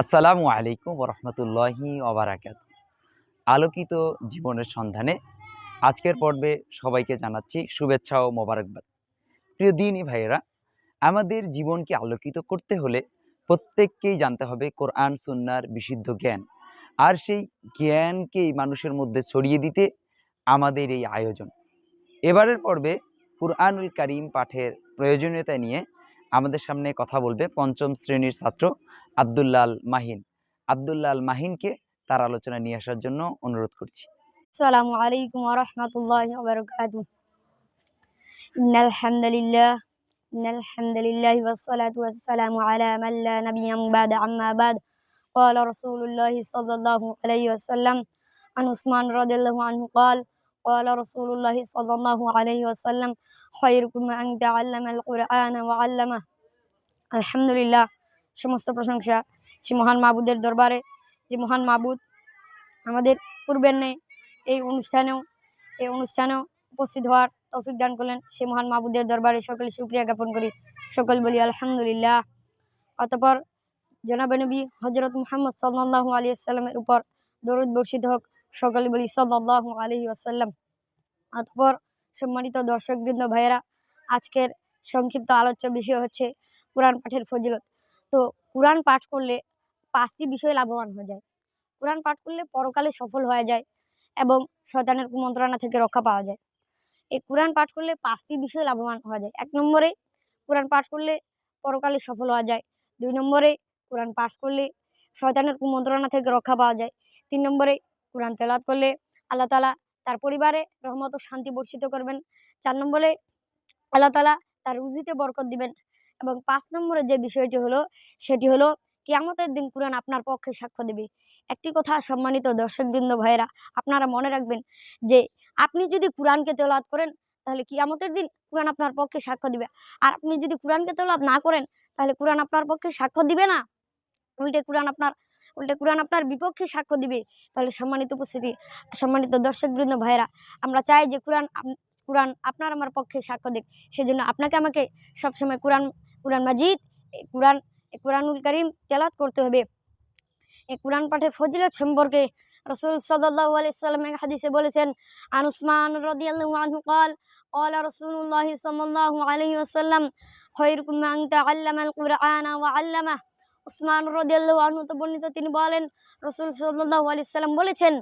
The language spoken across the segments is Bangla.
আসসালামু আলাইকুম রহমতুল্লাহি ওবরাকাত। আলোকিত জীবনের সন্ধানে আজকের পর্বে সবাইকে জানাচ্ছি শুভেচ্ছা ও মোবারকবাদ। প্রিয় দিনই ভাইয়েরা, আমাদের জীবনকে আলোকিত করতে হলে প্রত্যেককেই জানতে হবে কোরআন, সুন্নার বিশুদ্ধ জ্ঞান। আর সেই জ্ঞানকেই মানুষের মধ্যে ছড়িয়ে দিতে আমাদের এই আয়োজন। এবারের পর্বে কুরআনুল কারিম পাঠের প্রয়োজনীয়তা নিয়ে আমাদের সামনে কথা বলবে পঞ্চম শ্রেণীর ছাত্র আবদুল্লাল মাহিন আবদুল্লাল মাহিনকে তার আলোচনা নিয়ে আসার জন্য অনুরোধ করছি السلام عليكم ورحمة الله وبركاته إن الحمد لله إن الحمد لله والصلاة والسلام على من لا نبي بعد عما بعد قال رسول الله صلى الله عليه وسلم عن عثمان رضي الله عنه قال قال رسول الله صلى الله عليه وسلم خيركم من تعلم القرآن وعلمه الحمد لله সমস্ত প্রশংসা সে মহান মাবুদের দরবারে যে মহান মাবুদ আমাদের পূর্বের নেই এই অনুষ্ঠানেও এই অনুষ্ঠানেও উপস্থিত হওয়ার তৌফিক দান করলেন সে মহান মাহবুদের দরবারে সকলে শুক্রিয়া জ্ঞাপন করি সকল বলি আলহামদুলিল্লাহ অতপর জনাবে নবী হজরত মুহাম্মদ সাল্লাহ আলী আসসালামের উপর দরুদ বর্ষিত হোক সকলে বলি সাল্লাহ আলহি আসাল্লাম অতপর সম্মানিত দর্শকবৃন্দ ভাইয়েরা, আজকের সংক্ষিপ্ত আলোচ্য বিষয় হচ্ছে কোরআন পাঠের ফজিলত। তো কোরআন পাঠ করলে পাঁচটি বিষয়ে লাভবান হয়ে যায়। কোরআন পাঠ করলে পরকালে সফল হয়ে যায় এবং শয়তানের কুমন্ত্রণা থেকে রক্ষা পাওয়া যায়। এই কোরআন পাঠ করলে পাঁচটি বিষয়ে লাভবান হওয়া যায়। এক নম্বরে, কোরআন পাঠ করলে পরকালে সফল হওয়া যায়। দুই নম্বরে, কোরআন পাঠ করলে শয়তানের কুমন্ত্রণা থেকে রক্ষা পাওয়া যায়। তিন নম্বরে কোরআন তেলাত করলে আল্লাহ তালা তার পরিবারে রহমত ও শান্তি বর্ষিত করবেন। চার নম্বরে আল্লাহ তালা তার রুজিতে বরকত দিবেন এবং পাঁচ নম্বরে যে বিষয়টি হলো সেটি হলো কিয়ামতের দিন কোরআন আপনার পক্ষে সাক্ষ্য দেবে। একটি কথা সম্মানিত দর্শকবৃন্দ ভাইয়েরা, আপনারা মনে রাখবেন যে আপনি যদি কোরআনকে তেলাওয়াত করেন তাহলে কিয়ামতের দিন কোরআন আপনার পক্ষে সাক্ষ্য দিবে। আর আপনি যদি কোরআনকে তেলাওয়াত না করেন তাহলে কোরআন আপনার পক্ষে সাক্ষ্য দিবে না। উল্টে কোরআন আপনার উল্টে কোরআন আপনার বিপক্ষে সাক্ষ্য দিবে তাহলে সম্মানিত উপস্থিতি সম্মানিত দর্শকবৃন্দ ভাইয়েরা আমরা চাই যে কোরআন আপ- কোরআন আপনার আমার পক্ষে সাক্ষ্য দিক সেজন্য আপনাকে আমাকে সবসময় কোরআন কোরআন মাজিদ এই কোরআন এই কোরআনুল করিম তেলাওয়াত করতে হবে এই কোরআন পাঠের ফজিলত সম্পর্কে রসুল সাল্লাল্লাহু আলাইহি সাল্লাম এক হাদিসে বলেছেন আন উসমান রাদিয়াল্লাহু আনহু قال قال رسول الله صلى الله عليه وسلم خيركم من تعلم القرآن وعلمه উসমান রাদিয়াল্লাহু আনহু বর্ণিত তিনি বলেন, রসুল সাল্লাল্লাহু আলাইহি সাল্লাম বলেছেন,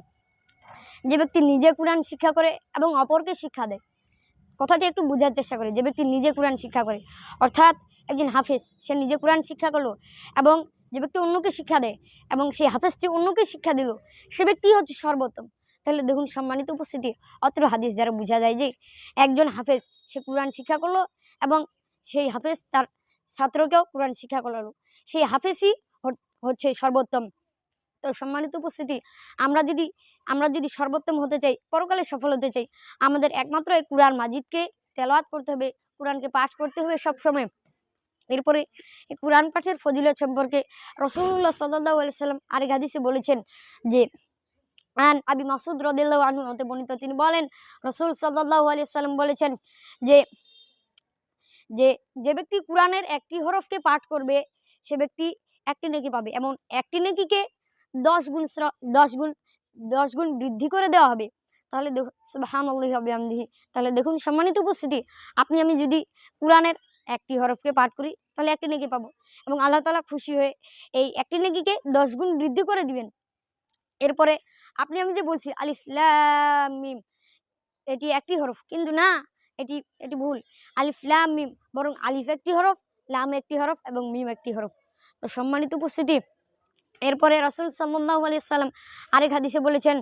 যে ব্যক্তি নিজে কোরআন শিক্ষা করে এবং অপরকে শিক্ষা দেয়। কথাটি একটু বোঝার চেষ্টা করে, যে ব্যক্তি নিজে কোরআন শিক্ষা করে, অর্থাৎ একজন হাফেজ, সে নিজে কোরআন শিক্ষা করল এবং যে ব্যক্তি অন্যকে শিক্ষা দেয় এবং সেই হাফেজটি অন্যকে শিক্ষা দিল, সে ব্যক্তি হচ্ছে সর্বোত্তম। তাহলে দেখুন সম্মানিত উপস্থিতি, অত্র হাদিস দ্বারা বোঝা যায় যে একজন হাফেজ, সে কোরআন শিক্ষা করল এবং সেই হাফেজ তার ছাত্রকেও কোরআন শিক্ষা করল। সেই হাফেজই হচ্ছে সর্বোত্তম। তো সম্মানিত উপস্থিতি, আমরা যদি আমরা যদি সর্বোত্তম হতে চাই, পরকালে সফল হতে চাই, আমাদের একমাত্র এই কোরআন মাজিদকে তেলাওয়াত করতে হবে, কোরআনকে পাঠ করতে হবে সবসময়। এরপরে কোরআন পাঠের ফজিলত সম্পর্কে রসুল্লাহ সাল্লাহ সাল্লাম আরেক হাদিসে বলেছেন যে, আন আবি মাসুদ রদিল্লাহ আনহু হতে বর্ণিত, তিনি বলেন, রসুল সাল্লাহ আলিয়া সাল্লাম বলেছেন যে যে যে ব্যক্তি কোরআনের একটি হরফকে পাঠ করবে, সে ব্যক্তি একটি নেকি পাবে। এমন একটি নেকিকে দশ গুণ দশ গুণ দশ গুণ বৃদ্ধি করে দেওয়া হবে। তাহলে দেখুন সুবাহান আল্লাহ হবে আমদিহি তাহলে দেখুন সম্মানিত উপস্থিতি, আপনি, আমি যদি কোরআনের একটি হরফকে পাঠ করি, তাহলে একটি নেকি পাবো। এবং আল্লাহ তালা খুশি হয়ে এই একটি নেকিকে দশ গুণ বৃদ্ধি করে দিবেন। এরপরে, আপনি, আমি যে বলছি, আলিফ লাম মিম, এটি একটি হরফ। কিন্তু না এটি এটি ভুল। আলিফ, লাম, মিম। বরং আলিফ একটি হরফ, লাম একটি হরফ এবং মিম একটি হরফ। তো সম্মানিত উপস্থিতি, এরপরে রাসুল সাল্লাহ আলি সাল্লাম আরেক হাদিসে বলেছেন,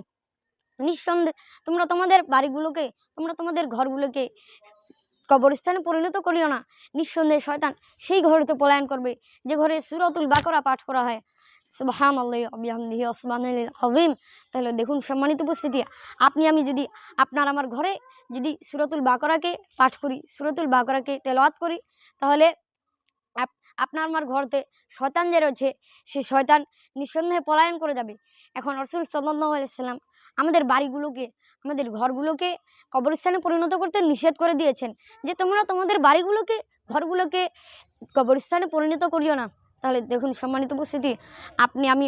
নিঃসন্দেহ, তোমরা তোমাদের বাড়িগুলোকে, তোমরা তোমাদের ঘরগুলোকে কবরস্থানে পরিণত করিও না। নিঃসন্দেহে শয়তান সেই ঘরেতে পলায়ন করবে, যে ঘরে সুরতুল বাকরা পাঠ করা হয়। সুবাহিম তাহলে দেখুন সম্মানিত উপস্থিতি, আপনি আমি যদি আপনার আমার ঘরে যদি সুরতুল বাকরাকে পাঠ করি, সুরতুল বাকরাকে তেলওয়াত করি, তাহলে আপনার আমার ঘরতে শয়তান যে রয়েছে, সে শয়তান নিঃসন্দেহে পলায়ন করে যাবে। এখন রসুল আলাইসাল্লাম আমাদের বাড়িগুলোকে, আমাদের ঘরগুলোকে কবরস্থানে পরিণত করতে নিষেধ করে দিয়েছেন যে তোমরা তোমাদের বাড়িগুলোকে, ঘরগুলোকে কবরস্থানে পরিণত করিও না। তাহলে দেখুন সম্মানিত উপস্থিতি, আপনি, আমি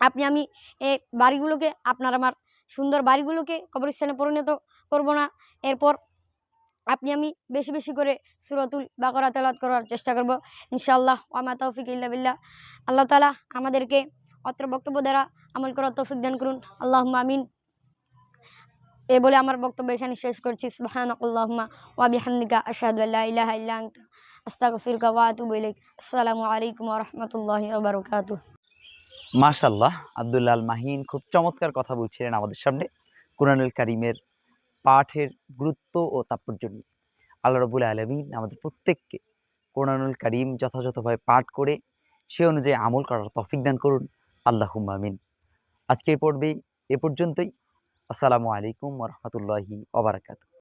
আপনি, আমি এই বাড়িগুলোকে, আপনার আমার সুন্দর বাড়িগুলোকে কবরস্থানে পরিণত করব না। এরপর আপনি আমি বেশি বেশি করে সুরতুল বাকরা তেলাত করার চেষ্টা করব, ইনশাআল্লাহ। ওয়ামা তৌফিক ইল্লা বিল্লাহ। আল্লাহ তালা আমাদেরকে অত্র বক্তব্য দ্বারা আমল করার তৌফিক দান করুন। আল্লাহ আমিন। এ বলে আমার বক্তব্য এখানে শেষ করছি। সুবহানাকাল্লাহুম্মা ওয়া বিহামদিকা আশহাদু আল্লা ইলাহা ইল্লা আনতা। আস্তাগফিরুকা ওয়া আতুবু ইলাইক। আসসালামু আলাইকুম ওয়া মাশাল্লাহ আবদুল্লাহ মাহিন খুব চমৎকার কথা বলছিলেন আমাদের সামনে। কোরআনুল কারিমের পাঠের গুরুত্ব ও তাৎপর্য নিয়ে। আল্লাহ রবুল আলমিন আমাদের প্রত্যেককে কোরআনুল করিম যথাযথভাবে পাঠ করে সে অনুযায়ী আমল করার তফিক দান করুন। আল্লাহ আমিন। আজকে এই পর্বে এ পর্যন্তই। আসসালামু আলাইকুম রহমতুল্লাহি ওবরাকাত